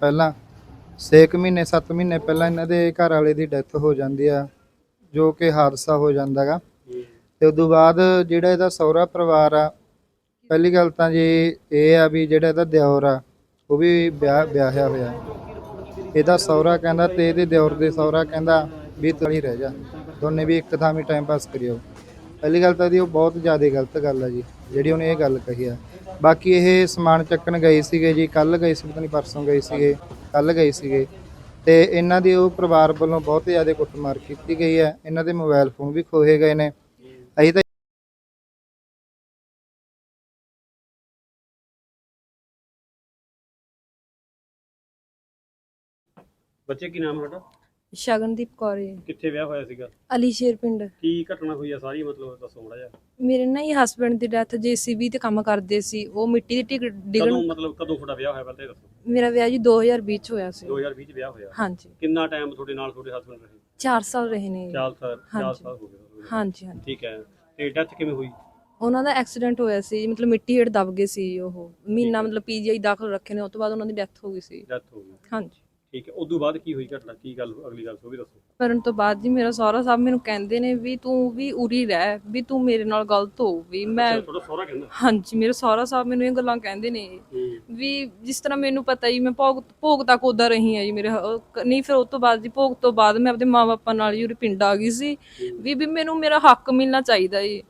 ਪਹਿਲਾਂ 6 ਮਹੀਨੇ 7 ਮਹੀਨੇ ਪਹਿਲਾਂ ਇਹਨਾਂ ਦੇ ਘਰ ਵਾਲੇ ਦੀ ਡੈਥ ਹੋ ਜਾਂਦੀ ਆ, ਜੋ ਕਿ ਹਾਦਸਾ ਹੋ ਜਾਂਦਾਗਾ ਤੇ ਉਦੋਂ ਬਾਅਦ ਜਿਹੜਾ ਇਹਦਾ ਸਹੁਰਾ ਪਰਿਵਾਰ ਆ, ਪਹਿਲੀ ਗੱਲ ਤਾਂ ਜੀ ਇਹ ਆ ਵੀ ਜਿਹੜਾ ਇਹਦਾ ਦਿਓਰ ਆ, ਉਹ ਵੀ ਵਿਆਹ, ਵਿਆਹਿਆ ਹੋਇਆ। ਇਹਦਾ ਸਹੁਰਾ ਕਹਿੰਦਾ ਤੇ ਇਹਦੇ ਦਿਓਰ ਦੇ ਸਹੁਰਾ ਕਹਿੰਦਾ ਵੀ ਤਲੀ ਰਹਿ ਜਾ। ਦੋਨੇ ਵੀ ਇੱਕ ਥਾਂ ਵੀ ਟਾਈਮ ਪਾਸ ਕਰਿਓ। ਪਹਿਲੀ ਗੱਲ ਤਾਂ ਇਹਦੀ ਉਹ ਬਹੁਤ ਜ਼ਿਆਦਾ ਗਲਤ ਗੱਲ ਆ ਜੀ, ਜਿਹੜੀ ਉਹਨੇ ਇਹ ਗੱਲ ਕਹੀ ਆ। ਬਾਕੀ ਇਹ ਸਮਾਨ ਚੱਕਣ ਗਏ ਸੀਗੇ ਜੀ ਕੱਲ ਗਏ ਸੀ, ਪਤਾ ਨਹੀਂ ਪਰਸੋਂ ਗਏ ਸੀਗੇ ਕੱਲ ਗਏ ਸੀਗੇ। ਤੇ ਇਹਨਾਂ ਦੀ ਉਹ ਪਰਿਵਾਰ ਵੱਲੋਂ ਬਹੁਤ ਜ਼ਿਆਦਾ ਕੁੱਟਮਾਰ ਕੀਤੀ ਗਈ ਹੈ ਇਹਨਾਂ ਦੇ ਮੋਬਾਈਲ ਫੋਨ ਵੀ ਖੋਹੇ ਗਏ ਨੇ। ਅਸੀਂ ਤਾਂ ਬੱਚੇ ਕੀ ਨਾਮ ਹੈ ਤੁਹਾਡਾ? ਸ਼ਗਨਦੀਪ ਕੌਰ ਜੀ। ਕਿੱਥੇ ਵਿਆਹ ਹੋਇਆ ਸੀਗਾ? ਅਲੀ ਸ਼ੇਰ ਪਿੰਡ। ਕੀ ਘਟਨਾ ਹੋਈ ਆ ਸਾਰੀ? ਮਤਲਬ ਦੱਸੋ ਮੜਾ ਜਿਹਾ। ਮੇਰੇ ਨਾ ਇਹ ਹਸਬੰਡ ਦੀ ਡੈਥ ਜੀਸੀਬੀ ਤੇ ਕੰਮ ਕਰਦੇ ਸੀ। ਉਹ ਮਿੱਟੀ ਦੀ ਢਿੱਗ ਕਦੋਂ ਡਿੱਗਣ ਮਤਲਬ ਕਦੋਂ ਤੁਹਾਡਾ ਵਿਆਹ ਹੋਇਆ ਪਹਿਲਾਂ ਇਹ ਦੱਸੋ। ਮੇਰਾ ਵਿਆਹ ਜੀ 2020 ਚ ਹੋਇਆ ਸੀ। 2020 ਚ ਵਿਆਹ ਹੋਇਆ? ਹਾਂਜੀ। ਕਿੰਨਾ ਟਾਈਮ ਤੁਹਾਡੇ ਨਾਲ ਤੁਹਾਡੇ ਹਸਬੰਡ ਰਹੇ? 4 ਸਾਲ ਰਹੇ ਨੇ। 4 ਸਾਲ 4 ਹਾਂਜੀ। ਸਾਲ ਹੋ ਗਏ ਤੁਹਾਨੂੰ। ਹਾਂਜੀ ਹਾਂਜੀ। ਠੀਕ ਹੈ। ਤੇ ਡੈਥ ਕਿਵੇਂ ਹੋਈ? ਉਹਨਾਂ ਦਾ ਐਕਸੀਡੈਂਟ ਹੋਇਆ ਸੀ। ਮਤਲਬ ਮਿੱਟੀ ਹੇਠ ਦਬ ਗਏ ਸੀ ਉਹ। ਮਹੀਨਾ ਮਤਲਬ ਪੀਜੀਆਈ ਦਾਖਲ ਰੱਖੇ ਨੇ। ਉਸ ਤੋਂ ਬਾਅਦ ਉਹਨਾਂ ਦੀ ਡੈਥ ਹੋ ਗਈ ਸੀ। ਡੈਥ ਹੋ ਗਈ। ਹਾਂਜੀ। ਠੀਕ ਹੈ। ਉਦੋਂ ਬਾਅਦ ਕੀ ਹੋਈ ਘਟਨਾ? ਕੀ ਗੱਲ ਅਗਲੀ ਗੱਲ ਸੋ ਵੀ ਦੱਸੋ। ਕਰਨ ਤੋਂ ਬਾਅਦ ਜੀ ਮੇਰਾ ਸਹੁਰਾ ਸਾਹਿਬ ਮੈਨੂੰ ਕਹਿੰਦੇ ਨੇ ਵੀ ਤੂੰ ਵੀ ਉਰੀ ਰਹਿ ਵੀ ਤੂੰ ਮੇਰੇ ਨਾਲ ਗਲਤ ਹੋ ਵੀ ਮੈਂ ਤੁਹਾਡਾ ਸਹੁਰਾ ਕਹਿੰਦਾ? ਹਾਂਜੀ ਮੇਰੇ ਸਹੁਰਾ ਸਾਹਿਬ ਮੈਨੂੰ ਇਹ ਗੱਲਾਂ ਕਹਿੰਦੇ ਨੇ। ਵੀ ਜਿਸ ਤਰ੍ਹਾਂ ਮੈਨੂੰ ਪਤਾ ਹੀ ਮੈਂ ਭੋਗ ਭੋਗ ਤੱਕ ਉਦਾਂ ਰਹੀ ਆ ਜੀ ਮੇਰੇ ਹ- ਨਹੀਂ ਫਿਰ ਉਸ ਤੋਂ ਬਾਅਦ ਜੀ ਭੋਗ ਤੋਂ ਬਾਅਦ ਮੈਂ ਆਪਣੇ ਮਾਪੇ ਨਾਲ ਜੀ ਉਰੇ ਪਿੰਡ ਆ ਗਈ ਸੀ। ਵੀ ਵੀ ਮੈਨੂੰ ਮੇਰਾ ਹੱਕ ਮਿਲਣਾ ਚਾਹੀਦਾ ਜੀ।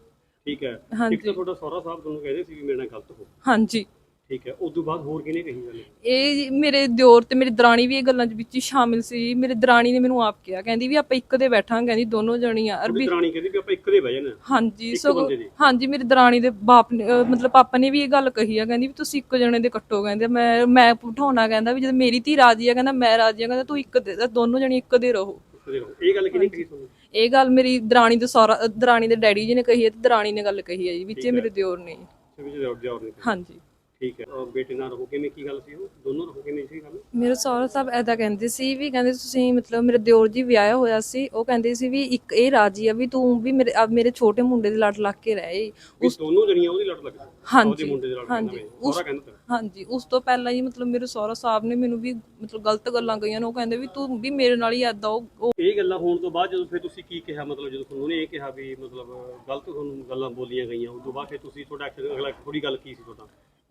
ਠੀਕ ਹੈ। ਹਾਂਜੀ। ਇੱਕ ਤਾਂ ਤੁਹਾਡਾ ਸਹੁਰਾ ਸਾਹਿਬ ਤੁਹਾਨੂੰ ਕਹਿੰਦੇ ਸੀ ਵੀ ਮੇਰੇ ਨਾਲ ਗਲਤ ਹੋ। ਹਾਂਜੀ। ਠੀਕ ਹੈ ਉਦੋਂ ਬਾਅਦ ਹੋਰ ਕਿਹਨੇ ਕਹੀ ਗੱਲ ਇਹ ਮੇਰੇ ਦਿਓਰ ਤੇ ਮੇਰੀ ਦਰਾਣੀ ਵੀ ਇਹ ਗੱਲਾਂ ਦੇ ਵਿੱਚ ਹੀ ਸ਼ਾਮਿਲ ਸੀ। ਮੇਰੇ ਦਰਾਣੀ ਨੇ ਮੈਨੂੰ ਆਪ ਕਿਹਾ ਕਹਿੰਦੀ ਵੀ ਆਪਾਂ ਇੱਕ ਦੇ ਬੈਠਾਂਗੇ ਕਹਿੰਦੀ ਦੋਨੋਂ ਜਣੀਆਂ। ਅਰਬੀ ਦਰਾਣੀ ਕਹਿੰਦੀ ਵੀ ਆਪਾਂ ਇੱਕ ਦੇ ਬਹਿ ਜਾਣਾ ਹਾਂਜੀ ਇੱਕ ਸਗੋਂ ਬੰਦੇ ਦੀ? ਹਾਂਜੀ ਮੇਰੀ ਦਰਾਣੀ ਦੇ ਬਾਪ ਨੇ ਅਹ ਮਤਲਬ ਪਾਪਾ ਨੇ ਵੀ ਇਹ ਗੱਲ ਕਹੀ ਆ ਕਹਿੰਦੀ ਵੀ ਤੁਸੀਂ ਇੱਕ ਜਣੇ ਦੇ ਕੱਟੋ ਕਹਿੰਦੇ ਮੈਂ ਮੈਂ ਬਿਠਾਉਣਾ ਕਹਿੰਦਾ ਵੀ ਜਦ ਮੇਰੀ ਧੀ ਰਾਜੀ ਆ ਕਹਿੰਦਾ ਮੈਂ ਰਾਜੀ ਆ ਕਹਿੰਦਾ ਤੂੰ ਇੱਕ ਦੇ ਦੋਨੋਂ ਜਣੇ ਇੱਕ ਦੇ ਰਹੋ। ਇੱਕ ਦੇ ਰਹੋ। ਇਹ ਗੱਲ ਕਿਹਨੇ ਕਹੀ ਤੁਹਾਨੂੰ? ਇਹ ਗੱਲ ਮੇਰੀ ਦਰਾਣੀ ਦੇ ਅਹ ਦਰਾਣੀ ਦੇ ਡੈਡੀ ਜੀ ਨੇ ਕਹੀ ਹੈ ਤੇ ਦਰਾਣੀ ਨੇ ਗੱਲ ਕਹੀ ਹੈ ਜੀ ਵਿੱਚੇ। ਮੇਰੇ ਦਿਓਰ ਨੇ। ਸਿਵਲ ਜਵਾਬ ਜਵਾਬ ਨਹੀਂ ਹਾਂਜੀ। ਠੀਕ ਹੈ। ਔਰ ਬੇਟੇ ਨਾਲ ਰਹੋ ਕਿਵੇਂ ਕੀ ਗੱਲ ਸੀ ਉਹ? ਦੋਨੋਂ ਰਹੋ ਕਿਵੇਂ ਸੀ ਗੱਲ? ਮੇਰੇ ਸਹੁਰਾ ਸਾਹਿਬ ਐਦਾ ਕਹਿੰਦੇ ਸੀ ਵੀ ਕਹਿੰਦੇ ਤੁਸੀਂ ਮਤਲਬ ਮੇਰੇ ਦਿਓਰ ਜੀ ਵਿਆਹਿਆ ਹੋਇਆ ਸੀ ਉਹ ਕਹਿੰਦੇ ਸੀ ਵੀ ਇੱਕ ਇਹ ਰਾਜੀ ਆ ਵੀ ਤੂੰ ਵੀ ਮੇਰੇ ਮੇਰੇ ਛੋਟੇ ਮੁੰਡੇ ਦੇ ਲੜ ਲੱਗ ਕੇ ਰਹਿ ਵੀ ਦੋਨੋਂ ਜਣੀਆਂ ਉਹਦੀ ਲੜ ਲੱਗ ਗਈ ਹਾਂਜੀ, ਉਹਦੇ ਮੁੰਡੇ ਦੇ ਲੜ ਹਾਂਜੀ, ਉਸ- ਉਹਦਾ ਕਹਿੰਦਾ ਤਾ। ਹਾਂਜੀ ਉਸ ਤੋਂ ਪਹਿਲਾਂ ਹੀ ਮਤਲਬ ਮੇਰੇ ਸਹੁਰਾ ਸਾਹਿਬ ਨੇ ਮੈਨੂੰ ਵੀ ਮਤਲਬ ਗਲਤ ਗੱਲਾਂ ਕਹੀਆਂ ਨੇ ਉਹ ਕਹਿੰਦੇ ਵੀ ਤੂੰ ਵੀ ਮੇਰੇ ਨਾਲ ਹੀ ਐਦਾਂ ਉਹ ਉਹ- ਇਹ ਗੱਲਾਂ ਹੋਣ ਤੋਂ ਬਾਅਦ ਜਦੋਂ ਫਿਰ ਤੁਸੀਂ ਕੀ ਕਿਹਾ ਮਤਲਬ ਜਦੋਂ ਤੁਹਾਨੂੰ ਉਹਨੇ ਇਹ ਕਿਹਾ ਵੀ ਮਤਲਬ ਗਲਤ ਤੁਹਾਨੂੰ ਗੱਲਾਂ ਬੋਲੀਆਂ ਗਈਆਂ ਉਸ ਤੋਂ ਬਾਅਦ ਫਿਰ ਤੁਸੀਂ ਤੁਹਾਡਾ ਐਕਸ਼ਨ ਅਗਲਾ ਥੋੜੀ ਗੱਲ ਕੀ ਸੀ ਤੁਹਾਡਾ?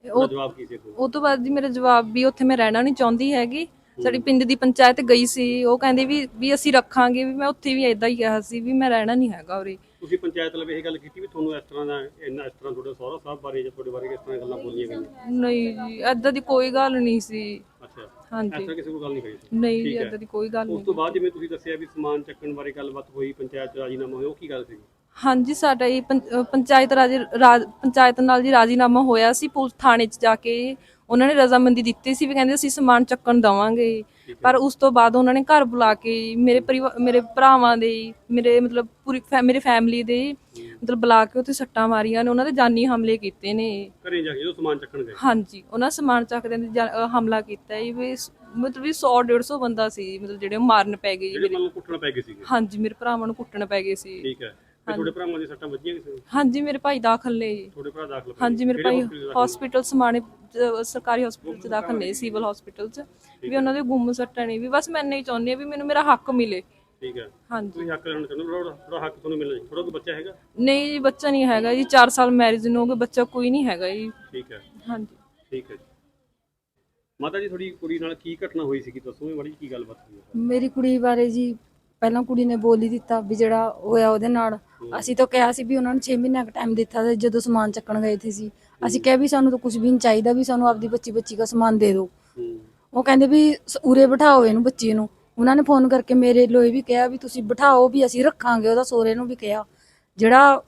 ਉਹ ਉਹਦਾ ਜਵਾਬ ਕੀ ਸੀ ਤੁਹਾਨੂੰ ਉਹ ਤੋਂ ਬਾਅਦ ਜੀ ਮੇਰਾ ਜਵਾਬ ਵੀ ਉੱਥੇ ਮੈਂ ਰਹਿਣਾ ਨਹੀਂ ਚਾਹੁੰਦੀ ਹੈਗੀ। ਸਾਡੀ ਪਿੰਡ ਦੀ ਪੰਚਾਇਤ ਗਈ ਸੀ। ਉਹ ਕਹਿੰਦੇ ਵੀ ਵੀ ਅਸੀਂ ਰੱਖਾਂਗੇ ਵੀ ਮੈਂ ਉੱਥੇ ਵੀ ਐਦਾਂ ਹੀ ਕਿਹਾ ਸੀ ਵੀ ਮੈਂ ਰਹਿਣਾ ਨਹੀਂ ਹੈਗਾ ਉਰੇ। ਤੁਸੀਂ ਪੰਚਾਇਤ ਲਵੇ ਇਹ ਗੱਲ ਕੀਤੀ ਵੀ ਤੁਹਾਨੂੰ ਇਸ ਤਰ੍ਹਾਂ ਦਾ ਇੰਨਾ ਇਸ ਤਰ੍ਹਾਂ ਤੁਹਾਡੇ ਸਹੁਰਾ ਸਾਹਿਬ ਬਾਰੇ ਜਾਂ ਤੁਹਾਡੇ ਬਾਰੇ ਕਿਸ ਤਰ੍ਹਾਂ ਗੱਲਾਂ ਬੋਲੀਆਂ ਗਈਆਂ? ਨਹੀਂ ਜੀ ਐਦਾਂ ਦੀ ਕੋਈ ਗੱਲ ਨਹੀਂ ਸੀ। ਅੱਛਾ। ਹਾਂਜੀ। ਤਰ੍ਹਾਂ ਕਿਸੇ ਕੋਲ ਗੱਲ ਨਹੀਂ ਕਰੀ ਸੀ? ਨਹੀਂ ਜੀ। ਐਦਾਂ ਦੀ ਕੋਈ ਗੱਲ ਉਸ ਨਹੀਂ ਤੋਂ ਬਾਅਦ ਜਿਵੇਂ ਤੁਸੀਂ ਦੱਸਿਆ ਵੀ ਸਮਾਨ ਚੱਕਣ ਬਾਰੇ ਗੱਲਬਾਤ ਹੋਈ ਪੰਚਾਇਤ ਚ ਰਾਜੀਨਾਮਾ ਹੋਇਆ ਉਹ ਕੀ ਗੱਲ ਸੀ? ਹਾਂਜੀ ਸਾਡਾ ਇਹ ਅਹ ਪੰਚਾਇਤ ਰਾਜ ਰਾਜ- ਪੰਚਾਇਤ ਨਾਲ ਜੀ ਰਾਜੀਨਾਮਾ ਹੋਇਆ ਸੀ ਪੁਲਿਸ ਥਾਣੇ 'ਚ ਜਾ ਕੇ। ਉਹਨਾਂ ਨੇ ਰਜ਼ਾਮੰਦੀ ਦਿੱਤੀ ਸੀ ਵੀ ਕਹਿੰਦੇ ਅਸੀਂ ਸਮਾਨ ਚੱਕਣ ਦਵਾਂਗੇ। ਪਰ ਉਸ ਤੋਂ ਬਾਅਦ ਉਹਨਾਂ ਨੇ ਘਰ ਬੁਲਾ ਕੇ ਮੇਰੇ ਪਰਿਵਾਰ ਮੇਰੇ ਭਰਾਵਾਂ ਦੇ ਮੇਰੇ ਮਤਲਬ ਪੂਰੀ ਫੈ- ਮੇਰੇ ਫੈਮਿਲੀ ਦੇ ਮਤਲਬ ਬੁਲਾ ਕੇ ਉੱਥੇ ਸੱਟਾਂ ਮਾਰੀਆਂ ਨੇ। ਉਹਨਾਂ ਦੇ ਜਾਨੀ ਹਮਲੇ ਕੀਤੇ ਨੇ। ਘਰੇ ਜਾ ਕੇ ਜਦੋਂ ਸਮਾਨ ਚੱਕਣ ਗਏ? ਹਾਂਜੀ ਉਹਨਾਂ ਸਮਾਨ ਚੱਕਦਿਆਂ ਦੇ ਜਾ- ਅਹ ਹਮਲਾ ਕੀਤਾ ਹੈ ਵੀ ਸ- ਮਤਲਬ ਵੀ 100 150 ਬੰਦਾ ਸੀ ਮਤਲਬ ਜਿਹੜੇ ਉਹ ਮਾਰਨ ਪੈ ਗਏ ਜੀ ਜਿਹੜੇ ਮੇਰੇ ਕੁੱਟਣ ਪੈ ਗਏ ਸੀਗੇ? ਹਾਂਜੀ ਮੇਰੇ ਭਰਾਵਾਂ ਨੂੰ ਕੁੱਟਣ ਪੈ ਗਏ ਸੀ। ਠੀਕ ਹੈ। ਤੇ ਤੁਹਾਡੇ ਭਰਾਵਾਂ ਦੀ ਸੱਟਾਂ ਵੱਜੀਆਂ ਕਿਸੇ ਨੂੰ? ਹਾਂਜੀ ਮੇਰੇ ਭਾਈ ਦਾਖਲ ਨੇ ਜੀ। ਤੁਹਾਡੇ ਭਰਾ ਦਾਖਲ? ਹਾਂਜੀ ਮੇਰੇ ਭਾਈ? ਹਸਪੀਟਲ ਸਮਾਣੇ ਅਹ ਸਰਕਾਰੀ ਹਸਪੀਟਲ ਚ ਦਾਖਲ ਨੇ ਸਿਵਲ ਹਸਪੀਟਲ ਚ। ਵੀ ਉਹਨਾਂ ਦੇ ਗੁੰਮ ਸੱਟਾਂ ਨੇ ਵੀ। ਬਸ ਮੈਂ ਨਹੀਂ ਚਾਹੁੰਦੀ ਵੀ ਮੈਨੂੰ ਮੇਰਾ ਹੱਕ ਮਿਲੇ। ਠੀਕ ਹੈ। ਹਾਂਜੀ। ਤੁਸੀਂ ਹੱਕ ਲੈਣਾ ਚਾਹੁੰਦੇ ਹੋ? ਥੋੜਾ ਥੋੜਾ ਹੱਕ ਤੁਹਾਨੂੰ ਮਿਲਣਾ ਥੋੜਾ ਕੋਈ ਬੱਚਾ ਹੈਗਾ? ਨਹੀਂ ਜੀ ਬੱਚਾ ਨਹੀਂ ਹੈਗਾ ਜੀ। 4 ਸਾਲ ਮੈਰਿਜ ਨੂੰ ਹੋ ਗਏ ਬੱਚਾ ਕੋਈ ਨਹੀਂ ਹੈਗਾ ਜੀ। ਠੀਕ ਹੈ। ਹਾਂਜੀ। ਠੀਕ ਹੈ ਜੀ। ਮਾਤਾ ਜੀ ਤੁਹਾਡੀ ਕੁੜੀ ਨਾਲ ਕੀ ਘਟਨਾ ਹੋਈ ਸੀ ਦੱਸੋਗੇ ਮਾੜੀ ਜਿਹੀ ਕੀ ਗੱਲਬਾਤ ਹੋਈ ਹੈ? ਮੇਰੀ ਕੁੜੀ ਬਾਰੇ ਜੀ ਪਹਿਲਾਂ ਕੁੜੀ ਨੇ ਬੋਲ ਹੀ ਦਿੱਤਾ ਵੀ ਜਿਹੜਾ ਹੋਇਆ ਉਹਦੇ ਨਾਲ। ਅਸੀਂ ਤਾਂ ਕਿਹਾ ਸੀ ਵੀ ਉਹਨਾਂ ਨੂੰ 6 ਮਹੀਨਿਆਂ ਦਾ ਟਾਈਮ ਦਿੱਤਾ ਸੀ ਜਦੋਂ ਸਮਾਨ ਚੱਕਣ ਗਏ ਥੇ ਸੀ। ਅਸੀਂ ਕਿਹਾ ਵੀ ਸਾਨੂੰ ਤਾਂ ਕੁਝ ਵੀ ਨਹੀਂ ਚਾਹੀਦਾ ਵੀ ਸਾਨੂੰ ਆਪਦੀ ਬੱਚੀ ਬੱਚੀ ਦਾ ਸਮਾਨ ਦੇ ਦਿਓ। ਉਹ ਕਹਿੰਦੇ ਵੀ ਉਰੇ ਬਿਠਾਓ ਇਹਨੂੰ ਬੱਚੀ ਨੂੰ। ਉਹਨਾਂ ਨੇ ਫੋਨ ਕਰਕੇ ਮੇਰੇ ਲੋਏ ਵੀ ਕਿਹਾ ਵੀ ਤੁਸੀਂ ਬਿਠਾਓ ਵੀ ਅਸੀਂ ਰੱਖਾਂਗੇ ਉਹਦਾ ਸੋਰੇ ਨੂੰ ਵੀ ਕਿਹਾ। ਜਿਹੜਾ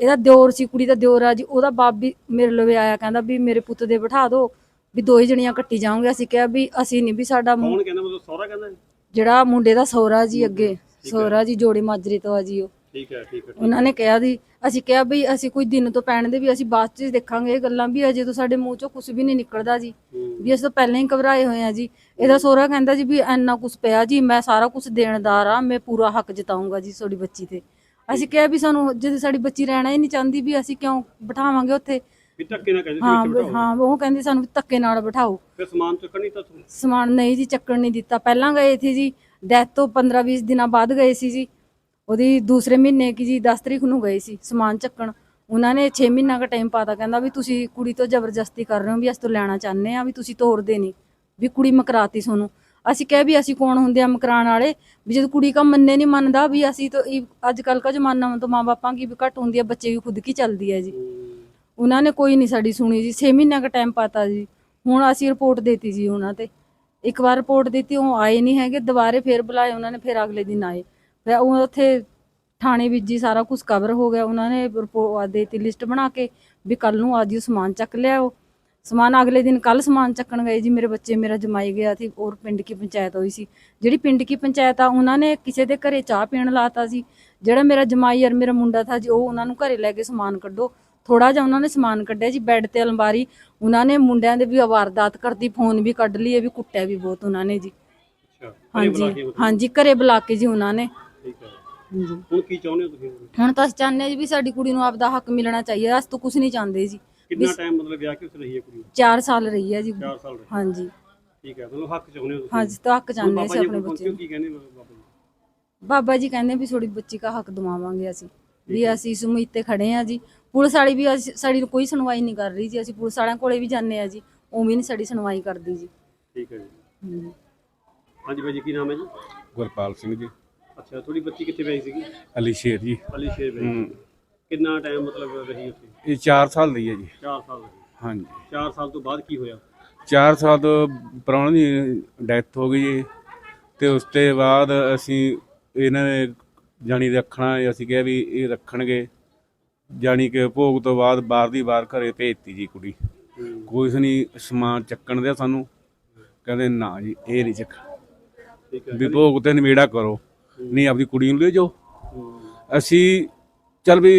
ਇਹਦਾ ਦਿਓਰ ਸੀ ਕੁੜੀ ਦਾ ਦਿਓਰ ਆ ਜੀ ਉਹਦਾ ਬਾਪ ਵੀ ਮੇਰੇ ਲੋਏ ਆਇਆ ਕਹਿੰਦਾ ਵੀ ਮੇਰੇ ਪੁੱਤ ਦੇ ਬਿਠਾ ਦਿਓ ਵੀ ਦੋ ਹੀ ਜਣੀਆਂ ਕੱਟੀ ਜਾਵਾਂਗੇ। ਅਸੀਂ ਕਿਹਾ ਵੀ ਅਸੀਂ ਨਹੀਂ ਵੀ ਸਾਡਾ ਕੌਣ ਕਹਿੰਦਾ? ਮਤਲਬ ਸਹੁਰਾ ਕਹਿੰਦਾ ਜੀ? ਜਿਹੜਾ ਮੁੰਡੇ ਦਾ ਸਹੁਰਾ ਜੀ ਅੱਗੇ। ਸਹੁਰਾ ਜੀ ਜੋੜੇ ਮਾਜਰੇ ਤੋਂ ਆ ਜੀ ਉਹ। ਠੀਕ ਹੈ ਠੀਕ ਹੈ ਉਹਨਾਂ ਨੇ ਕਿਹਾ ਦੀ ਅਸੀਂ ਕਿਹਾ ਵੀ ਅਸੀਂ ਕੋਈ ਦਿਨ ਤੋਂ ਪੈਣ ਦੇ ਵੀ ਅਸੀਂ ਬਾਅਦ ਚ ਦੇਖਾਂਗੇ ਇਹ ਗੱਲਾਂ ਵੀ ਅਜੇ ਤੋਂ ਸਾਡੇ ਮੂੰਹ ਚੋਂ ਕੁਝ ਵੀ ਨਹੀਂ ਨਿਕਲਦਾ ਜੀ। ਵੀ ਅਸੀਂ ਤਾਂ ਪਹਿਲਾਂ ਹੀ ਘਬਰਾਏ ਹੋਏ ਆ ਜੀ। ਇਹਦਾ ਸਹੁਰਾ ਕਹਿੰਦਾ ਜੀ ਵੀ ਇੰਨਾ ਕੁਝ ਪਿਆ ਜੀ ਮੈਂ ਸਾਰਾ ਕੁਝ ਦੇਣਦਾਰ ਆ ਮੈਂ ਪੂਰਾ ਹੱਕ ਜਤਾਉਂਗਾ ਜੀ ਤੁਹਾਡੀ ਬੱਚੀ ਤੇ। ਅਸੀਂ ਕਿਹਾ ਵੀ ਸਾਨੂੰ ਜੇ ਸਾਡੀ ਬੱਚੀ ਰਹਿਣਾ ਹੀ ਨਹੀਂ ਚਾਹੁੰਦੀ ਵੀ ਅਸੀਂ ਕਿਉਂ ਬਿਠਾਵਾਂਗੇ ਉੱਥੇ। ਵੀ ਧੱਕੇ ਨਾ ਕਹਿੰਦੇ ਸੀ ਹਾਂ ਬਿਠਾਓ। ਉਹ ਕਹਿੰਦੇ ਸਾਨੂੰ ਧੱਕੇ ਨਾਲ ਬਿਠਾਓ। ਫਿਰ ਸਮਾਨ ਚੱਕਣ ਨਹੀਂ ਤਾਂ ਸਮਾਨ ਨਹੀਂ ਜੀ ਚੱਕਣ ਨਹੀਂ ਦਿੱਤਾ। ਪਹਿਲਾਂ ਗਏ ਸੀ ਜੀ ਡੈਥ ਤੋਂ 15-20 ਦਿਨਾਂ ਬਾਅਦ ਗਏ ਸੀ ਜੀ। ਉਹਦੀ ਦੂਸਰੇ ਮਹੀਨੇ ਕੀ ਜੀ 10 ਤਰੀਕ ਨੂੰ ਗਏ ਸੀ ਸਮਾਨ ਚੱਕਣ। ਉਹਨਾਂ ਨੇ 6 ਮਹੀਨਾ ਦਾ ਟਾਈਮ ਪਾਤਾ, ਕਹਿੰਦਾ ਵੀ ਤੁਸੀਂ ਕੁੜੀ ਤੋਂ ਜ਼ਬਰਦਸਤੀ ਕਰ ਰਹੇ ਹੋ ਵੀ ਅਸੀਂ ਤੋਂ ਲੈਣਾ ਚਾਹੁੰਦੇ ਆ ਵੀ ਤੁਸੀਂ ਤੋਰਦੇ ਨਹੀਂ, ਵੀ ਕੁੜੀ ਮਕਰਾਤੀ ਸੋਨੂੰ ਅਸੀਂ ਕਹੇ ਵੀ ਅਸੀਂ ਕੌਣ ਹੁੰਦੇ ਆ ਮਕਰਾਣ ਵਾਲੇ? ਵੀ ਜਦ ਕੁੜੀ ਕਾ ਮੰਨੇ ਨਹੀਂ ਮੰਨਦਾ ਵੀ ਅਸੀਂ ਤਾਂ ਅੱਜ ਕੱਲ ਕਾ ਜ਼ਮਾਨਾ ਤੋਂ ਮਾਂ-ਬਾਪਾਂ ਕੀ ਵੀ ਘੱਟ ਹੁੰਦੀ ਹੈ ਬੱਚੇ ਵੀ ਖੁਦ ਕੀ ਚੱਲਦੀ ਹੈ ਜੀ। ਉਹਨਾਂ ਨੇ ਕੋਈ ਨਹੀਂ ਸਾਡੀ ਸੁਣੀ ਜੀ 6 ਮਹੀਨਿਆਂ ਦਾ ਟਾਈਮ ਪਾਤਾ ਜੀ। ਹੁਣ ਅਸੀਂ ਰਿਪੋਰਟ ਦੇਤੀ ਜੀ ਉਹਨਾਂ ਤੇ। ਇੱਕ ਵਾਰ ਰਿਪੋਰਟ ਦਿੱਤੀ, ਉਹ ਆਏ ਨਹੀਂ ਹੈਗੇ, ਦੁਬਾਰੇ ਫੇਰ ਬੁਲਾਏ, ਉਹਨਾਂ ਨੇ ਫਿਰ ਅਗਲੇ ਦਿਨ ਆਏ। ਫਿਰ ਉਹ ਉੱਥੇ ਥਾਣੇ ਵਿੱਚ ਜੀ ਸਾਰਾ ਕੁਝ ਕਵਰ ਹੋ ਗਿਆ, ਉਹਨਾਂ ਨੇ ਰਿਪੋਰਟ ਦੇਤੀ ਲਿਸਟ ਬਣਾ ਕੇ ਵੀ ਕੱਲ ਨੂੰ ਅੱਜ ਹੀ ਸਮਾਨ ਚੱਕ ਲਿਆਓ। ਸਮਾਨ ਅਗਲੇ ਦਿਨ ਕੱਲ ਸਮਾਨ ਚੱਕਣ ਗਏ ਜੀ, ਮੇਰੇ ਬੱਚੇ ਮੇਰਾ ਜਮਾਈ ਗਿਆ ਸੀ ਔਰ ਪਿੰਡ ਕੀ ਪੰਚਾਇਤ ਹੋਈ ਸੀ। ਜਿਹੜੀ ਪਿੰਡ ਕੀ ਪੰਚਾਇਤ ਆ, ਉਹਨਾਂ ਨੇ ਕਿਸੇ ਦੇ ਘਰੇ ਚਾਹ ਪੀਣ ਲਾਤਾ ਸੀ। ਜਿਹੜਾ ਮੇਰਾ ਜਮਾਈ ਔਰ ਮੇਰਾ ਮੁੰਡਾ ਥਾ ਜੀ, ਉਹ ਉਹਨਾਂ ਨੂੰ ਘਰੇ ਲੈ ਕੇ ਸਮਾਨ ਕੱਢੋ। ਥੋੜਾ ਜਿਹਾ ਉਹਨਾਂ ਨੇ ਸਮਾਨ ਕੱਢਿਆ ਜੀ ਬੈੱਡ ਤੇ ਅਲਮਾਰੀ ਉਹਨਾਂ ਨੇ ਮੁੰਡਿਆਂ ਦੇ ਵੀ ਵਾਰਦਾਤ ਕਰਦੀ ਫੋਨ ਵੀ ਕੱਢ ਲਈ ਇਹ ਵੀ ਕੁੱਟਿਆ ਵੀ ਬਹੁਤ ਉਹਨਾਂ ਨੇ ਜੀ। ਹਾਂਜੀ। ਹਾਂਜੀ ਘਰੇ ਬੁਲਾ ਕੇ ਜੀ ਉਹਨਾਂ ਨੇ। ਠੀਕ ਹੈ। ਹਾਂਜੀ। ਹੁਣ ਕੀ ਚਾਹੁੰਦੇ ਹੋ ਤੁਸੀਂ ਹੁਣ? ਤਾਂ ਅਸੀਂ ਚਾਹੁੰਦੇ ਜੀ ਵੀ ਸਾਡੀ ਕੁੜੀ ਨੂੰ ਆਪਦਾ ਹੱਕ ਮਿਲਣਾ ਚਾਹੀਦਾ ਅਸੀਂ ਤਾਂ ਕੁਝ ਨਹੀਂ ਚਾਹੁੰਦੇ ਜੀ। ਕਿੰਨਾ ਟਾਈਮ ਮਤਲਬ ਵਿਆਹ ਕੇ ਉਸ ਰਹੀ ਹੈ ਕੁੜੀ? 4 ਸਾਲ ਰਹੀ ਹੈ ਜੀ। 4 ਸਾਲ ਰਹੀ ਹਾਂਜੀ। ਠੀਕ ਹੈ ਮਤਲਬ ਹੱਕ ਚਾਹੁੰਦੇ ਹੋ ਤੁਸੀਂ? ਹਾਂਜੀ ਤਾਂ ਹੱਕ ਚਾਹੁੰਦੇ ਬਾਬਾ ਸੀ ਜੀ ਆਪਣੇ ਬੱਚੇ ਪਹੁੰਚੇ ਹੋ, ਨੂੰ। ਕੀ ਕਹਿੰਦੇ ਬਾਬਾ ਜੀ? ਬਾਬਾ ਜੀ ਕਹਿੰਦੇ ਵੀ ਥੋੜੀ ਬੱਚੀ ਦਾ ਹੱਕ ਦਵਾਵਾਂਗੇ ਅਸੀਂ। ਵੀ ਅਸੀਂ ਸੁਮੀਤ ਤੇ ਖੜੇ ਆ ਜੀ। ਪੁਲਿਸ ਵਾਲੀ ਵੀ ਅਸੀਂ- ਸਾਡੀ ਕੋਈ ਸੁਣਵਾਈ ਨਹੀਂ ਕਰ ਰਹੀ ਜੀ। ਅਸੀਂ ਪੁਲਿਸ ਵਾਲਿਆਂ ਕੋਲੇ ਵੀ ਜਾਂਦੇ ਆ ਜੀ। ਉਹ ਵੀ ਨਹੀਂ ਸਾਡੀ ਸੁਣਵਾਈ ਕਰਦੀ ਜੀ। ਠੀਕ ਹੈ ਜੀ। ਹਾਂਜੀ। ਹਾਂਜੀ ਬਾਈ ਜੀ ਕੀ ਨਾਮ ਹੈ ਜੀ? ਗੁਰਪਾਲ ਸਿੰਘ ਜੀ। ਅੱਛਾ ਤੁਹਾਡੀ ਬੱਚੀ ਕਿੱਥੇ ਪਈ ਸੀਗੀ? ਅਲੀ ਸ਼ੇਰ ਜੀ। ਅਲੀ ਸ਼ੇਰ ਪਈ ਕਿੰਨਾ ਟਾਈਮ ਮਤਲਬ ਰਹੀ ਉੱਥੇ? ਇਹ 4 ਸਾਲ ਦੀ ਹੈ ਜੀ। 4 ਸਾਲ ਰਹੀ। ਹਾਂਜੀ। 4 ਸਾਲ ਤੋਂ ਬਾਅਦ ਕੀ ਹੋਇਆ? 4 ਸਾਲ ਤੋਂ ਪ੍ਰਾਹੁਣੇ ਦੀ ਡੈਥ ਹੋ ਗਈ ਜੀ। ਤੇ ਉਸ ਤੋਂ ਬਾਅਦ ਅਸੀਂ ਇਹਨਾਂ ਨੇ ਜਾਣੀ ਰੱਖਣਾ ਅਸੀਂ ਕਿਹਾ ਵੀ ਇਹ ਰੱਖਣਗੇ। ਜਾਣੀ ਕਿ ਭੋਗ ਤੋਂ ਬਾਅਦ ਬਾਹਰ ਦੀ ਬਾਹਰ ਘਰੇ ਭੇਜਤੀ ਜੀ ਕੁੜੀ। ਕੋਈ ਨਹੀਂ ਸਮਾਨ ਚੱਕਣ ਦਿਆ ਸਾਨੂੰ। ਕਹਿੰਦੇ ਨਾ ਜੀ ਇਹ ਨਹੀਂ ਚੱਕ ਠੀਕ ਹੈ ਵੀ ਭੋਗ ਤੇ ਨਿਬੇੜਾ ਕਰੋ। ਨਹੀਂ ਆਪਦੀ ਕੁੜੀ ਨੂੰ ਲੈ ਜਾਓ। ਅਸੀਂ ਚੱਲ ਵੀ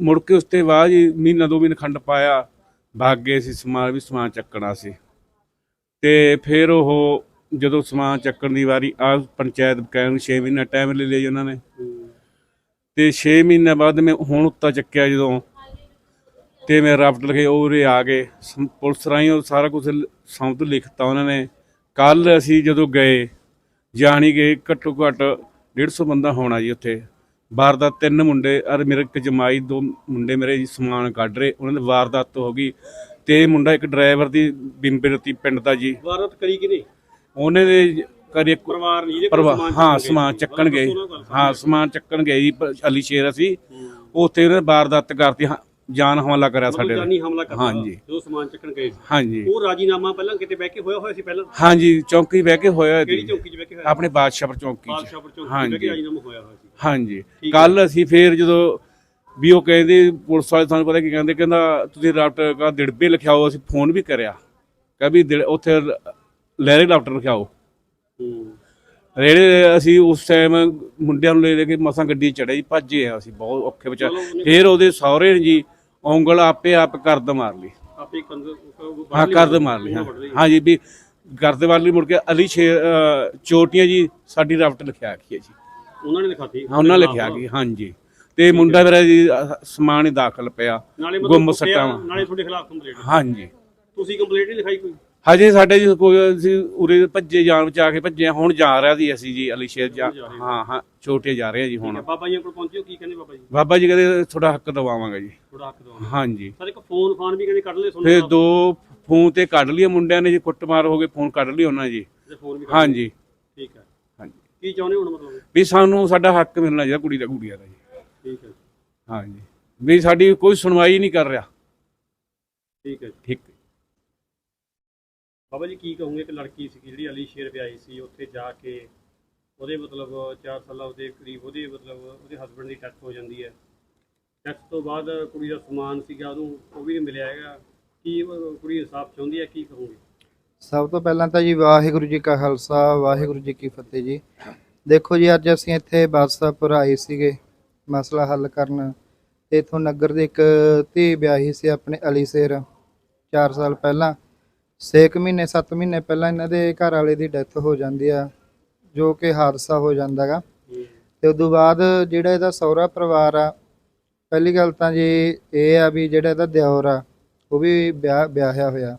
ਮੁੜ ਕੇ ਉਸ ਤੋਂ ਬਾਅਦ ਜੀ ਮਹੀਨਾ ਦੋ ਮਹੀਨੇ ਖੰਡ ਪਾਇਆ। ਭਾਗ ਗਏ ਸੀ ਸਮਾਨ ਵੀ ਸਮਾਨ ਚੱਕਣਾ ਸੀ। ਤੇ ਫਿਰ ਉਹ ਜਦੋਂ ਸਮਾਨ ਚੱਕਣ ਦੀ ਵਾਰੀ ਆ ਪੰਚਾਇਤ ਕਹਿਣ 6 ਮਹੀਨਾ ਟਾਈਮ ਲੈ ਲਿਆ ਉਹਨਾਂ ਨੇ। ਤੇ 6 ਮਹੀਨੇ ਬਾਅਦ ਮੈਂ ਹੁਣ ਉੱਤਾ ਚੱਕਿਆ ਜਦੋਂ, ਤੇ ਮੈਂ ਰਾਫਟ ਲਿਖੇ ਉਹ ਆ ਗਏ। ਪੁਲਿਸ ਰਾਹੀਂ ਉਹ ਸਾਰਾ ਕੁਝ ਸੌਂਤ ਲਿਖਤਾ ਉਹਨਾਂ ਨੇ। ਕੱਲ ਅਸੀਂ ਜਦੋਂ ਗਏ, ਜਾਣੀ ਕਿ ਘੱਟੋ ਘੱਟ 150 ਬੰਦਾ ਹੋਣਾ ਜੀ ਉੱਥੇ। ਵਾਰਦਾਤ ਤਿੰਨ ਮੁੰਡੇ ਅਰ ਮੇਰੇ ਇੱਕ ਜਮਾਈ, ਦੋ ਮੁੰਡੇ ਮੇਰੇ ਜੀ ਸਮਾਨ ਕੱਢ ਰਹੇ, ਉਹਨਾਂ ਦੀ ਵਾਰਦਾਤ ਹੋ ਗਈ। ਤੇ ਮੁੰਡਾ ਇੱਕ ਡਰਾਈਵਰ ਦੀ ਬਿੰਬਰਤੀ ਪਿੰਡ ਦਾ ਜੀ। ਵਾਰਦਾਤ ਕਰੀ ਕਿ ਉਹਨੇ ਦੇ ਕਰੇ ਪਰਿਵਾਰ ਨਹੀਂ ਜਿਹਦੇ ਕੋਲ ਪਰਵਾ ਸਮਾਨ ਹਾਂ। ਸਮਾਨ ਚੱਕਣ ਗਏ। ਹਾਂ ਸਮਾਨ ਚੱਕਣ ਗਏ ਜੀ ਅਲੀ ਸ਼ੇਰ ਅਸੀਂ। ਉੱਥੇ ਉਹਨੇ ਵਾਰਦਾਤ ਕਰਤੀ ਹਾਂ, ਜਾਨ ਹਮਲਾ ਕਰਿਆ ਸਾਡੇ ਜਾਨੀ ਨਾਲ ਹਮਲਾ ਕਰਤਾ ਹਾਂਜੀ। ਜੋ ਸਮਾਨ ਚੱਕਣ ਗਏ ਸੀ। ਹਾਂਜੀ। ਉਹ ਰਾਜੀਨਾਮਾ ਪਹਿਲਾਂ ਕਿਤੇ ਬਹਿ ਕੇ ਹੋਇਆ ਹੋਇਆ ਸੀ ਪਹਿਲਾਂ? ਹਾਂਜੀ ਚੌਂਕੀ ਬਹਿ ਕੇ ਹੋਇਆ ਕਿਹੜੀ ਜੀ ਚੌਕੀ 'ਚ ਬਹਿ ਕੇ ਹੋਇਆ? ਆਪਣੇ ਬਾਦਸ਼ਾਹਪੁਰ ਚੌਂਕੀ 'ਚ। ਬਾਦਸ਼ਾਹਪੁਰ ਚੌਕੀ 'ਚ ਬਹਿ ਕੇ ਹਾਂਜੀ। ਰਾਜੀਨਾਮਾ ਹੋਇਆ ਹੋਇਆ ਸੀ। ਹਾਂਜੀ। ਠੀਕ ਕੱਲ ਅਸੀਂ ਫੇਰ ਜਦੋਂ ਵੀ ਉਹ ਕਹਿੰਦੇ ਪੁਲਿਸ ਵਾਲੇ ਸਾਨੂੰ ਪਤਾ ਕੀ ਕਹਿੰਦੇ ਕਹਿੰਦਾ ਤੁਸੀਂ ਰਾਫਟਰ ਦਾ ਦਿੜਬੇ ਲਿਖਾਓ ਅਸੀਂ ਫੋਨ ਵੀ ਕਰਿਆ। ਕਹ ਵੀ ਦਿੜ- ਉੱਥੇ ਲਹਿਰੇ ਰਾਫਟਰ ਲਿਖਾਓ ਹੂੰ। ਰੇੜੇ ਅਸੀਂ ਉਸ ਟਾਈਮ ਮੁੰਡਿਆਂ ਨੂੰ ਲੈ ਲੈ ਕੇ ਮਸਾਂ ਗੱਡੀ ਚੜੇ ਜੀ ਭੱਜੇ ਆ ਅਸੀਂ ਬਹੁਤ ਔਖੇ ਉਹਨੇ- ਫੇਰ ਉਹਦੇ ਸਹੁਰੇ ਨੇ ਜੀ ਉਂਗਲ ਆਪੇ ਆਪ ਕਰਦ ਮਾਰ ਲਈ। ਆਪੇ ਹਾਂ ਕਰਦ ਮਾਰ ਲਈ ਹਾਂ। ਹਾਂਜੀ ਵੀ ਕਰਦ ਲਈ ਮੁੜ ਕੇ ਅਲੀ ਸ਼ੇਰ ਚੋਟੀਆਂ ਜੀ ਸਾਡੀ ਰਾਫਟ ਲਿਖਿਆ ਕੀ ਹੈ ਜੀ। ਉਹਨਾਂ ਨੇ ਲਿਖਾਤੀ। ਹਾਂ, ਉਹਨਾਂ ਲਿਖਿਆ ਕੀ ਹਾਂਜੀ ਤੇ ਮੁੰਡਾ ਮੇਰਾ ਜੀ ਸਮਾਨ ਹੀ ਦਾਖਲ ਪਿਆ ਗੁੰਮ ਸੱਟਾਂ ਨਾਲੇ ਤੁਹਾਡੇ ਖਿਲਾਫ ਕੰਪਲੇਂਟ ਹਾਂਜੀ ਤੁਸੀਂ ਕੰਪਲੇਂਟ ਨਹੀਂ ਲਿਖਾਈ ਕੋਈ? ਹਜੇ ਸਾਡੇ ਜੀ ਕੋਈ ਅਸੀਂ ਉਰੇ ਭੱਜੇ ਜਾਣ ਬਚਾ ਕੇ ਭੱਜੇ ਹਾਂ। ਹੁਣ ਜਾ ਰਿਹਾ ਸੀ ਅਸੀਂ ਜੀ ਅਲੀ ਸ਼ੇਰ ਜਾ ਹਾਂ। ਹਾਂ ਛੋਟੇ ਜਾ ਰਹੇ ਆ ਜੀ ਹੁਣ। ਬਾਬਾ ਜੀ ਕੋਲ ਪਹੁੰਚੇ ਹੋ ਕੀ ਕਹਿੰਦੇ ਬਾਬਾ ਜੀ? ਬਾਬਾ ਜੀ ਕਹਿੰਦੇ ਤੁਹਾਡਾ ਹੱਕ ਦਵਾਵਾਂਗਾ ਜੀ। ਥੋੜਾ ਹੱਕ ਦਿਓ ਹਾਂਜੀ। ਸਰ ਇੱਕ ਫੋਨ ਫਾਨ ਵੀ ਕਹਿੰਦੇ ਕੱਢ ਲਏ ਫਿਰ ਦੋ ਫੋਨ ਤੇ ਕੱਢ ਲਈਏ ਮੁੰਡਿਆਂ ਨੇ ਜੀ ਕੁੱਟਮਾਰ ਹੋ ਗਏ ਫੋਨ ਕੱਢ ਲਈ ਉਹਨਾਂ ਜੀ। ਫੋਨ ਵੀ ਕੱਢ ਹਾਂਜੀ। ਠੀਕ ਹੈ। ਹਾਂਜੀ। ਕੀ ਚਾਹੁੰਦੇ ਹੁਣ ਮਤਲਬ? ਵੀ ਸਾਨੂੰ ਸਾਡਾ ਹੱਕ ਮਿਲਣਾ ਚਾਹੀਦਾ ਕੁੜੀ ਦਾ ਕੁੜੀਆਂ ਦਾ ਜੀ। ਠੀਕ ਹੈ। ਹਾਂਜੀ। ਵੀ ਸਾਡੀ ਕੋਈ ਸੁਣਵਾਈ ਨਹੀਂ ਕਰ ਰਿਹਾ। ਠੀਕ ਹੈ। ਠੀਕ। ਬਾਬਾ ਜੀ ਕੀ ਕਹੋਗੇ? ਕਿ ਲੜਕੀ ਸੀ ਜਿਹੜੀ ਅਲੀ ਸ਼ੇਰ ਵਿਆਹੀ ਸੀ, ਉੱਥੇ ਜਾ ਕੇ ਉਹਦੇ ਮਤਲਬ 4 ਸਾਲਾਂ ਦੇ ਕਰੀਬ ਉਹਦੇ ਮਤਲਬ ਉਹਦੇ ਹਸਬੰਡ ਦੀ ਡੈਥ ਹੋ ਜਾਂਦੀ ਹੈ। ਡੈਥ ਤੋਂ ਬਾਅਦ ਕੁੜੀ ਦਾ ਸਮਾਨ ਸੀਗਾ, ਉਹਨੂੰ ਉਹ ਵੀ ਨਹੀਂ ਮਿਲਿਆ ਹੈਗਾ। ਕੀ ਕੁੜੀ ਇਨਸਾਫ ਚਾਹੁੰਦੀ ਹੈ, ਕੀ ਕਹੋਗੇ? ਸਭ ਤੋਂ ਪਹਿਲਾਂ ਤਾਂ ਜੀ ਵਾਹਿਗੁਰੂ ਜੀ ਕਾ ਖਾਲਸਾ, ਵਾਹਿਗੁਰੂ ਜੀ ਕੀ ਫਤਿਹ ਜੀ। ਦੇਖੋ ਜੀ, ਅੱਜ ਅਸੀਂ ਇੱਥੇ ਬਾਦਸ਼ਾਹਪੁਰ ਆਏ ਸੀਗੇ, ਮਸਲਾ ਹੱਲ ਕਰਨ। ਤੇ ਇਥੋਂ ਨਗਰ ਦੇ ਇੱਕ ਧੀ ਵਿਆਹੀ ਸੀ ਆਪਣੇ ਅਲੀ ਸੇਰ 4 ਸਾਲ ਪਹਿਲਾਂ। 6 ਮਹੀਨੇ 7 ਮਹੀਨੇ ਪਹਿਲਾਂ ਇਹਨਾਂ ਦੇ ਘਰ ਵਾਲੇ ਦੀ ਡੈਥ ਹੋ ਜਾਂਦੀ ਆ, ਜੋ ਕਿ ਹਾਦਸਾ ਹੋ ਜਾਂਦਾਗਾ ਤੇ ਉਦੋਂ ਬਾਅਦ ਜਿਹੜਾ ਇਹਦਾ ਸਹੁਰਾ ਪਰਿਵਾਰ ਆ, ਪਹਿਲੀ ਗੱਲ ਤਾਂ ਜੀ ਇਹ ਆ ਵੀ ਜਿਹੜਾ ਇਹਦਾ ਦਿਓਰ ਆ, ਉਹ ਵੀ ਵਿਆਹ, ਵਿਆਹਿਆ ਹੋਇਆ।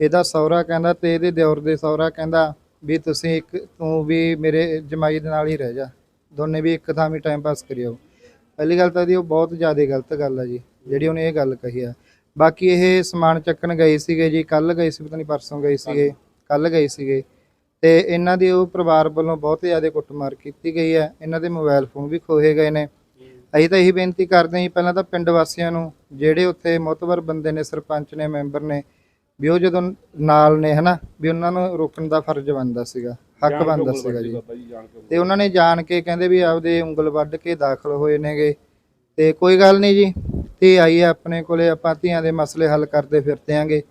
ਇਹਦਾ ਸਹੁਰਾ ਕਹਿੰਦਾ ਤੇ ਇਹਦੇ ਦਿਓਰ ਦੇ ਸਹੁਰਾ ਕਹਿੰਦਾ ਵੀ ਤੁਸੀਂ ਇੱਕ, ਤੂੰ ਵੀ ਮੇਰੇ ਜਮਾਈ ਦੇ ਨਾਲ ਹੀ ਰਹਿ ਜਾ। ਦੋਨੇ ਵੀ ਇੱਕ ਥਾਂ ਵੀ ਟਾਈਮ ਪਾਸ ਕਰਿਓ। ਪਹਿਲੀ ਗੱਲ ਤਾਂ ਇਹਦੀ ਉਹ ਬਹੁਤ ਜ਼ਿਆਦਾ ਗਲਤ ਗੱਲ ਆ ਜੀ, ਜਿਹੜੀ ਉਹਨੇ ਇਹ ਗੱਲ ਕਹੀ ਆ। ਬਾਕੀ ਇਹ ਸਮਾਨ ਚੱਕਣ ਗਏ ਸੀਗੇ ਜੀ ਕੱਲ ਗਏ ਸੀ ਪਤਾ ਨਹੀਂ ਪਰਸੋਂ ਗਏ ਸੀਗੇ ਕੱਲ ਗਏ ਸੀਗੇ। ਤੇ ਇਹਨਾਂ ਦੀ ਉਹ ਪਰਿਵਾਰ ਵੱਲੋਂ ਬਹੁਤ ਜ਼ਿਆਦਾ ਕੁੱਟਮਾਰ ਕੀਤੀ ਗਈ ਹੈ। ਇਹਨਾਂ ਦੇ ਮੋਬਾਈਲ ਫੋਨ ਵੀ ਖੋਹੇ ਗਏ ਨੇ। ਅਸੀਂ ਤਾਂ ਇਹੀ ਬੇਨਤੀ ਕਰਦੇ ਹਾਂ ਪਹਿਲਾਂ ਤਾਂ ਪਿੰਡ ਵਾਸੀਆਂ ਨੂੰ ਜਿਹੜੇ ਉੱਥੇ ਮੋਤਬਰ ਬੰਦੇ ਨੇ ਸਰਪੰਚ ਨੇ ਮੈਂਬਰ ਨੇ ਵੀ ਉਹ ਜਦੋਂ ਨਾਲ ਨੇ ਹਨਾ ਵੀ ਉਹਨਾਂ ਨੂੰ ਰੋਕਣ ਦਾ ਫਰਜ਼ ਬਣਦਾ ਸੀਗਾ ਹੱਕ ਬਣਦਾ ਸੀਗਾ ਜੀ। ਤੇ ਉਹਨਾਂ ਨੇ ਜਾਣ ਕੇ ਕਹਿੰਦੇ ਵੀ ਆਪਦੇ ਉਂਗਲ ਵੱਢ ਕੇ ਦਾਖਲ ਹੋਏ ਨੇਗੇ। ਤੇ ਕੋਈ ਗੱਲ ਨਹੀਂ ਜੀ ਤੇ ਆਈ ਹੈ ਆਪਣੇ ਕੋਲੇ ਆਪਾਂ ਧੀਆਂ ਦੇ ਮਸਲੇ ਹੱਲ ਕਰਦੇ ਫਿਰਦੇ ਆਂਗੇ।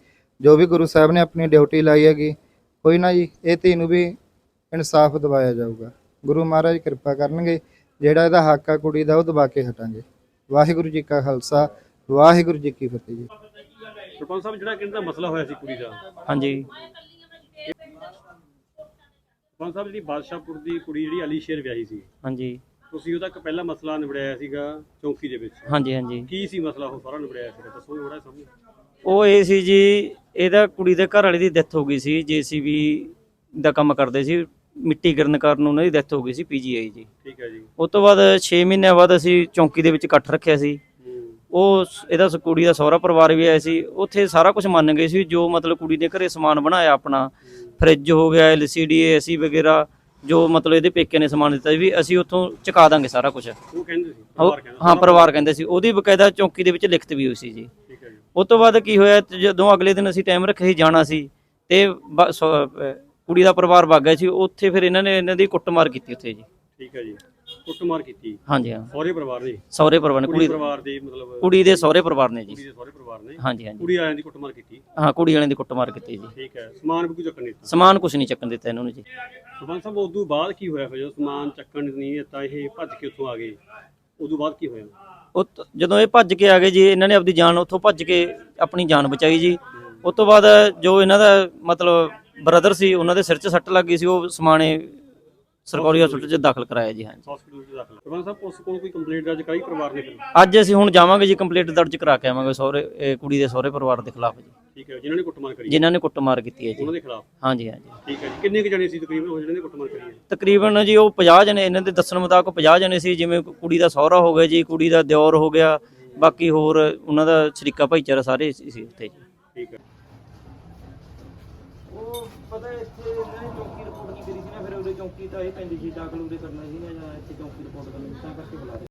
ਜੋ ਵੀ ਗੁਰੂ ਸਾਹਿਬ ਨੇ ਆਪਣੀ ਡਿਊਟੀ ਲਾਈ ਹੈਗੀ ਕੋਈ ਨਾ ਜੀ ਇਹ ਧੀ ਨੂੰ ਵੀ ਇਨਸਾਫ ਦਿਵਾਇਆ ਜਾਊਗਾ। ਗੁਰੂ ਮਹਾਰਾਜ ਕਿਰਪਾ ਕਰਨਗੇ ਜਿਹੜਾ ਇਹਦਾ ਹੱਕ ਆ ਕੁੜੀ ਦਾ ਉਹ ਦਬਾ ਕੇ ਹਟਾਂਗੇ। ਵਾਹਿਗੁਰੂ ਜੀ ਕਾ ਖਾਲਸਾ ਵਾਹਿਗੁਰੂ ਜੀ ਕੀ ਫਤਿਹ ਜੀ। ਸਰਪੰਚ ਸਾਹਿਬ ਜਿਹੜਾ ਕਿੰਨਾ ਮਸਲਾ ਹੋਇਆ ਸੀ ਕੁੜੀ ਦਾ? ਹਾਂਜੀ। ਸਰਪੰਚ ਸਾਹਿਬ ਜਿਹੜੀ ਬਾਦਸ਼ਾਹਪੁਰ ਦੀ ਕੁੜੀ ਜਿਹੜੀ ਅਲੀ ਸ਼ੇਰ ਵਿਆਹੀ ਸੀ। ਹਾਂਜੀ। ਤੁਸੀਂ ਉਹਦਾ ਇੱਕ ਪਹਿਲਾ ਮਸਲਾ ਨਿਬੜਾਇਆ ਸੀਗਾ ਚੌਂਕੀ ਦੇ ਵਿੱਚ। ਹਾਂਜੀ ਹਾਂਜੀ। ਕੀ ਸੀ ਮਸਲਾ ਉਹ ਸਾਰਾ ਨਿਬੜਾਇਆ ਸੀਗਾ? ਦੱਸੋ ਥੋੜਾ ਸਮਝ ਉਹ ਇਹ ਸੀ ਜੀ ਇਹਦਾ ਕੁੜੀ ਦੇ ਘਰ ਵਾਲੇ ਦੀ ਡੈਥ ਹੋ ਗਈ ਸੀ ਜੀਸੀਬੀ ਦਾ ਕੰਮ ਕਰਦੇ ਸੀ ਮਿੱਟੀ ਗਿਰਨ ਕਾਰਨ ਉਹਨਾਂ ਦੀ ਡੈਥ ਹੋ ਗਈ ਸੀ ਪੀਜੀਆਈ ਜੀ ਠੀਕ ਹੈ ਜੀ। ਉਸ ਤੋਂ ਬਾਅਦ 6 ਮਹੀਨਿਆਂ ਬਾਅਦ ਅਸੀਂ ਚੌਂਕੀ ਦੇ ਵਿੱਚ ਇਕੱਠ ਰੱਖਿਆ ਸੀ। ਉਹ ਸ- ਇਹਦਾ ਸ- ਕੁੜੀ ਦਾ ਸਹੁਰਾ ਪਰਿਵਾਰ ਵੀ ਆਇਆ ਸੀ। ਉੱਥੇ ਸਾਰਾ ਕੁਝ ਮੰਨ ਗਏ ਸੀ ਜੋ ਮਤਲਬ ਕੁੜੀ ਦੇ ਘਰੇ ਸਮਾਨ ਬਣਾਇਆ ਆਪਣਾ। ਫ੍ਰਿਜ ਹੋ ਗਿਆ ਐਲਸੀਡੀ ਏਸੀ ਵਗੈਰਾ। ਜੋ ਮਤਲਬ ਇਹਦੇ ਪੇਕੇ ਨੇ ਸਮਾਨ ਦਿੱਤਾ ਸੀ ਵੀ ਅਸੀਂ ਉੱਥੋਂ ਚੁਕਾ ਦਾਂਗੇ ਸਾਰਾ ਕੁਝ ਉਹ ਕਹਿੰਦੇ ਸੀ ਪਰਿਵਾਰ ਕਹਿੰਦਾ। ਹਾਂ ਪਰਿਵਾਰ ਕਹਿੰਦੇ ਸੀ। ਉਹਦੀ ਬਕਾਇਦਾ ਚੌਂਕੀ ਦੇ ਵਿੱਚ ਲਿਖਤ ਵੀ ਹੋਈ ਸੀ ਜੀ। ਠੀਕ ਹੈ ਜੀ। ਉਸ ਤੋਂ ਬਾਅਦ ਕੀ ਹੋਇਆ ਤੇ ਜਦੋਂ ਅਗਲੇ ਦਿਨ ਅਸੀਂ ਟਾਈਮ ਰੱਖਿਆ ਸੀ ਜਾਣਾ ਸੀ ਤੇ ਬ- ਸ- ਅਹ ਕੁੜੀ ਦਾ ਪਰਿਵਾਰ ਵਗ ਗਿਆ ਸੀ। ਉੱਥੇ ਫਿਰ ਇਹਨਾਂ ਨੇ ਇਹਨਾਂ ਦੀ ਕੁੱਟਮਾਰ ਕੀਤੀ ਉੱਥੇ ਜੀ। ਠੀਕ ਹੈ ਜੀ। ਕੁੱਟਮਾਰ ਕੀਤੀ। ਹਾਂਜੀ ਹਾਂ। ਸਹੁਰੇ ਪਰਿਵਾਰ ਨੇ? ਸਹੁਰੇ ਪਰਿਵਾਰ ਨੇ। ਕੁੜੀ ਕੁੜੀ ਪਰਿਵਾਰ ਦੇ ਮਤਲਬ ਕੁੜੀ ਦੇ ਸਹੁਰੇ ਪਰਿਵਾਰ ਨੇ ਜੀ। ਕੁੜੀ ਦੇ ਸਹੁਰੇ ਪਰਿਵਾਰ ਨੇ? ਹਾਂਜੀ ਹਾਂਜੀ। ਕੁੜੀ ਆਇਆਂ ਦੀ ਕੁੱਟਮਾਰ ਕੀਤੀ? ਹਾਂ ਕੁੜੀ ਵਾਲਿਆਂ ਦੀ ਕੁੱਟਮਾਰ ਕੀਤੀ ਜੀ। ਠੀਕ ਹੈ। ਸਮਾਨ ਵੀ ਕੋਈ ਚੱਕਣ ਨਹੀਂ ਦਿੱਤਾ? ਸਮਾਨ ਕੁਝ ਨਹੀਂ ਚੱਕਣ ਦਿੱਤਾ ਇਹਨਾਂ ਨੂੰ ਜੀ। ਸਰਪੰਚ ਸਾਹਿਬ ਉਦੋਂ ਬਾਅਦ ਕੀ ਹੋਇਆ ਫਿਰ? ਜਦੋਂ ਸਮਾਨ ਚੱਕਣ ਨਹੀਂ ਦਿੱਤਾ ਇਹ ਭੱਜ ਕੇ ਉੱਥੋਂ ਆ ਗਏ। ਉਦੋਂ ਬਾਅਦ ਕੀ ਹੋਇਆ? ਉਹ ਤ- ਜਦੋਂ ਇਹ ਭੱਜ ਕੇ ਆ ਗਏ ਜੀ ਇਹਨਾਂ ਨੇ ਆਪਦੀ ਜਾਨ ਉੱਥੋਂ ਭੱਜ ਕੇ ਆਪਣੀ ਜਾਨ ਬਚਾਈ ਜੀ। ਉਸ ਤੋਂ ਬਾਅਦ ਜੋ ਇਹਨਾਂ ਦਾ ਮਤਲਬ ਬ੍ਰਦਰ ਸੀ ਉਹਨਾਂ ਦੇ ਸਿਰ 'ਚ ਸੱਟ ਲੱਗ ਗਈ ਸੀ ਉਹ ਸਮਾਣੇ ਸਰਕਾਰੀ ਹਸਪਤਾਲ 'ਚ ਦਾਖਲ ਕਰਾਇਆ ਜੀ ਹਾਂਜੀ। ਹਸਪੀਟਲ ਵਿੱਚ ਦਾਖਲ। ਸਰਪੰਚ ਸਾਹਿਬ ਪੁਲਿਸ ਕੋਲ ਕੋਈ ਕੰਪਲੇਂਟ ਦਰਜ ਕਰਾਈ ਪਰਿਵਾਰ ਨੇ ਫਿਰ? ਅੱਜ ਅਸੀਂ ਹੁਣ ਜਾਵਾਂਗੇ ਜੀ ਕੰਪਲੀਟ ਦਰਜ ਕਰਾ ਕੇ ਆਵਾਂਗੇ ਸਹੁਰੇ ਇਹ ਕੁੜੀ ਦੇ ਸਹੁਰੇ ਪਰਿਵਾਰ ਦੇ ਖਿਲਾਫ ਜੀ। ਠੀਕ ਹੈ ਜਿਨ੍ਹਾਂ ਨੇ ਕੁੱਟਮਾਰ ਕਰੀ ਹੈ, ਜਿਨ੍ਹਾਂ ਨੇ ਕੁੱਟਮਾਰ ਕੀਤੀ ਹੈ ਜੀ। ਉਹਨਾਂ ਦੇ ਖਿਲਾਫ? ਹਾਂਜੀ ਹਾਂਜੀ। ਠੀਕ ਹੈ ਜੀ। ਕਿੰਨੇ ਕੁ ਜਣੇ ਸੀ ਤਕਰੀਬਨ ਉਹ ਜਿਹਨਾਂ ਨੇ ਕੁੱਟਮਾਰ ਕਰੀ ਹੈ? ਤਕਰੀਬਨ ਜੀ ਉਹ 50 ਜਣੇ ਇਹਨਾਂ ਦੇ ਦੱਸਣ ਮੁਤਾਬਕ 50 ਜਣੇ ਸੀ ਜਿਵੇਂ ਕੁੜੀ ਦਾ ਸਹੁਰਾ ਹੋ ਗਿਆ ਜੀ ਕੁੜੀ ਦਾ ਦਿਓਰ ਹੋ ਗਿਆ ਬਾਕੀ ਹੋਰ ਉਹਨਾਂ ਦਾ ਸ਼ਰੀਕਾ ਭਾਈਚਾਰਾ ਸਾਰੇ ਸੀ ਸੀ ਉੱਥੇ ਜੀ। ਠੀਕ ਹੈ। ਉਹ ਪਤਾ ਇੱਥੇ ਇਹਨਾਂ ਚੌਕੀ ਰਿਪੋਰਟ ਨਹੀਂ ਕਰੀ ਸੀ ਨਾ ਫਿਰ ਉਹਦੇ ਚੌਕੀ ਤਾਂ ਇਹ ਪੈਂਦੀ ਸੀ ਦਾਖਲ ਉਹਦੇ ਕਰਨਾ ਸੀ ਨਾ ਜਾਂ ਇੱਥੇ ਚੌਕੀ ਰਿਪੋਰਟ ਕਰਨੀ ਤਾਂ ਕਰਕੇ ਬੁਲਾ